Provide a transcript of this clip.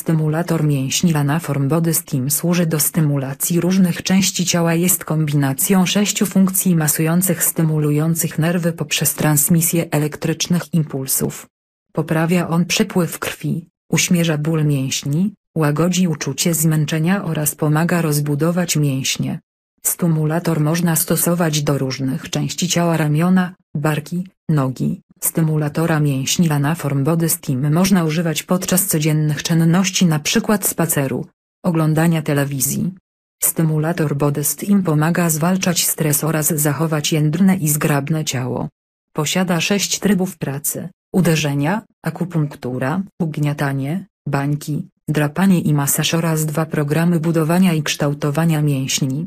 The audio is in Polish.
Stymulator mięśni Lanaform Body Steam służy do stymulacji różnych części ciała jest kombinacją sześciu funkcji masujących stymulujących nerwy poprzez transmisję elektrycznych impulsów. Poprawia on przepływ krwi, uśmierza ból mięśni, łagodzi uczucie zmęczenia oraz pomaga rozbudować mięśnie. Stymulator można stosować do różnych części ciała ramiona, barki, nogi. Stymulatora mięśni Lanaform Body Steam można używać podczas codziennych czynności np. spaceru, oglądania telewizji. Stymulator Body Steam pomaga zwalczać stres oraz zachować jędrne i zgrabne ciało. Posiada sześć trybów pracy, uderzenia, akupunktura, ugniatanie, bańki, drapanie i masaż oraz dwa programy budowania i kształtowania mięśni.